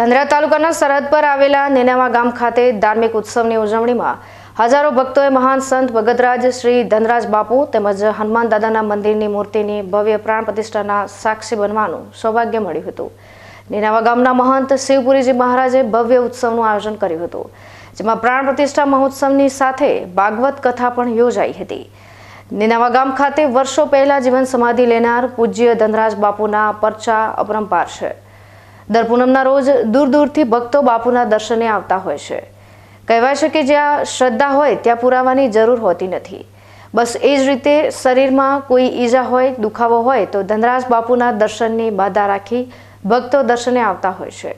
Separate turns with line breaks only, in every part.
ધંધરા તાલુકાના સરહદ પર આવેલા નેનાવા ગામ ખાતે ધાર્મિક ઉત્સવની ઉજવણીમાં હજારો ભક્તોએ મહાન સંત ભગતરાજ શ્રી ધનરાજ બાપુ તેમજ હનુમાન દાદાના મંદિરની મૂર્તિની ભવ્ય પ્રાણ પ્રતિષ્ઠાના સાક્ષી બનવાનું સૌભાગ્ય મળ્યું હતું. નેનાવા ગામના મહંત શિવપુરીજી મહારાજે ભવ્ય ઉત્સવનું આયોજન કર્યું હતું, જેમાં પ્રાણ પ્રતિષ્ઠા મહોત્સવની સાથે ભાગવત કથા પણ યોજાઈ હતી. નેનાવા ગામ ખાતે વર્ષો પહેલા જીવન સમાધિ લેનાર પૂજ્ય ધનરાજ બાપુના પરચા અપરંપાર છે. દર પૂનમના રોજ દૂર દૂરથી ભક્તો બાપુના દર્શને આવતા હોય છે. કહેવાય છે કે જ્યાં શ્રદ્ધા હોય ત્યાં પુરાવાની જરૂર હોતી નથી. બસ એ જ રીતે શરીરમાં કોઈ ઈજા હોય, દુખાવો હોય તો ધનરાજ બાપુના દર્શનની બાધા રાખી ભક્તો દર્શને આવતા હોય છે.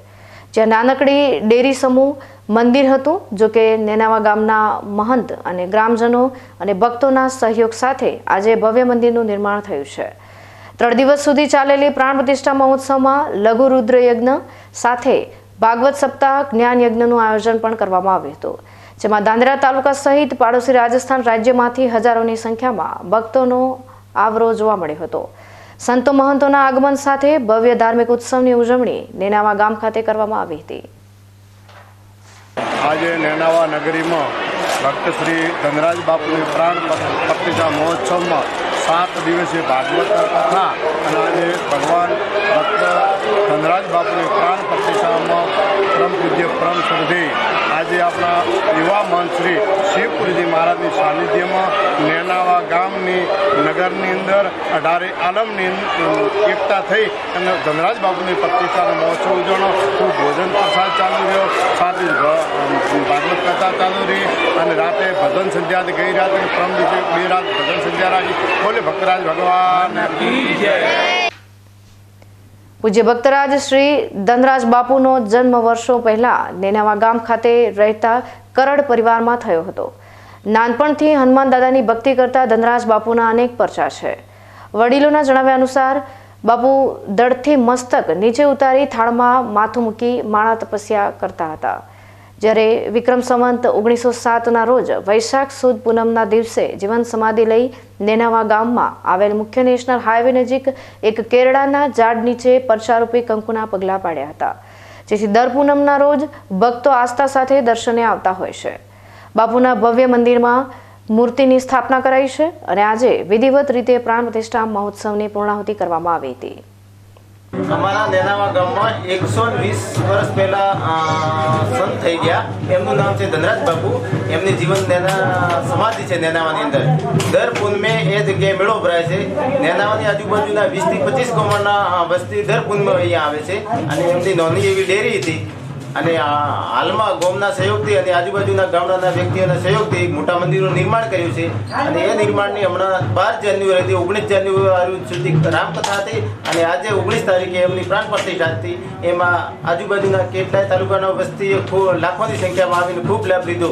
જ્યાં નાનકડી ડેરી સમૂહ મંદિર હતું, જો કે નેનાવા ગામના મહંત અને ગ્રામજનો અને ભક્તોના સહયોગ સાથે આજે ભવ્ય મંદિરનું નિર્માણ થયું છે. ત્રણ દિવસ સુધી ચાલેલી પ્રાણ પ્રતિષ્ઠા મહોત્સવમાં લઘુ રુદ્ર યજ્ઞ સાથે ભાગવત સપ્તાહ, જ્ઞાન યજ્ઞનું આયોજન પણ કરવામાં આવ્યું હતું, જેમાં દાંદરા તાલુકા સહિત પાડોશી રાજસ્થાન રાજ્યમાંથી હજારોની સંખ્યામાં ભક્તોનો આવરો જોવા મળ્યો હતો. સંતો મહંતોના આગમન સાથે ભવ્ય ધાર્મિક ઉત્સવની ઉજવણી નેનાવા ગામ ખાતે કરવામાં આવી હતી.
આજે નેનાવા નગરીમાં ભક્ત શ્રી ધનરાજ બાપુની પ્રાણ પ્રતિષ્ઠા મહોત્સવમાં સાત દિવસીય ભાગવત કથા અને આજે ભગવાન ભક્ત ધનરાજ બાપુની પ્રાણ પ્રતિષ્ઠામાં પરમ પૂજ્ય, પરમ સુધી આજે આપણા યુવા મંત્રી શિવપુરીજી મહારાજની સાનિધ્યમાં નેનાવા ગામની નગરની અંદર અઢારે આલમની એકતા થઈ અને ધનરાજ બાપુની પ્રતિષ્ઠાનો મહોત્સવ ઉજવણો ખૂબ ભોજન પ્રસાદ ચાલુ રહ્યો ભાગવત કથા ચાલુ રહી અને રાતે ભજન સંધ્યા ગઈ રાતે પ્રમ દિવસે બે રાત ભજન સંધ્યા રાખી. બોલે ભક્તરાજ ભગવાન.
પૂજ્ય ભક્તરાજ શ્રી ધનરાજ બાપુનો જન્મ વર્ષો પહેલા નેનાવા ગામ ખાતે રહેતા કરડ પરિવારમાં થયો હતો. નાનપણથી હનુમાન દાદાની ભક્તિ કરતા ધનરાજ બાપુના અનેક પરચા છે. વડીલોના જણાવ્યા અનુસાર, બાપુ દળથી મસ્તક નીચે ઉતારી થાળમાં માથું મૂકી માળા તપસ્યા કરતા હતા. જ્યારે વિક્રમ સંવંત ઓગણીસો સાતના રોજ વૈશાખ સુદ પૂનમના દિવસે જીવન સમાધિ લઈ નેનાવા ગામમાં આવેલ મુખ્ય નેશનલ હાઈવે નજીક એક કેરડાના ઝાડ નીચે પરચારૂપી કંકુના પગલાં પાડ્યા હતા. જેથી દર પૂનમના રોજ ભક્તો આસ્થા સાથે દર્શને આવતા હોય છે. બાપુના ભવ્ય મંદિરમાં મૂર્તિની સ્થાપના કરાઈ છે અને આજે વિધિવત રીતે પ્રાણ પ્રતિષ્ઠા મહોત્સવની પૂર્ણાહુતિ કરવામાં આવી હતી.
અમારા નેનાવા ગામમાં એકસો વીસ વર્ષ પહેલા સંત થઈ ગયા. એમનું નામ છે ધનરાજ બાપુ. એમની જીવન નેના સમાધિ છે નેનાવાની અંદર. દર પૂનમે એ જગ્યાએ મેળો ભરાય છે. નેનાવાની આજુબાજુના વીસથી પચીસ અ, વસ્તી દર પૂનમે અહીંયા આવે છે. અને એમની નોની એવી ડેરી હતી. અને હાલમાં ગોમના સહયોગથી અને આજુબાજુના ગામડાના વ્યક્તિઓના સહયોગથી મોટા મંદિરનું નિર્માણ કર્યું છે. અને એ નિર્માણની હમણાં બાર જાન્યુઆરીથી ઓગણીસ જાન્યુઆરી સુધી રામકથા હતી અને આજે ઓગણીસ તારીખે એમની પ્રાણ પ્રતિષ્ઠા હતી એમાં આજુબાજુના કેટલાય તાલુકાના વસ્તીએ લાખોની સંખ્યામાં આવીને ખૂબ લાભ લીધો.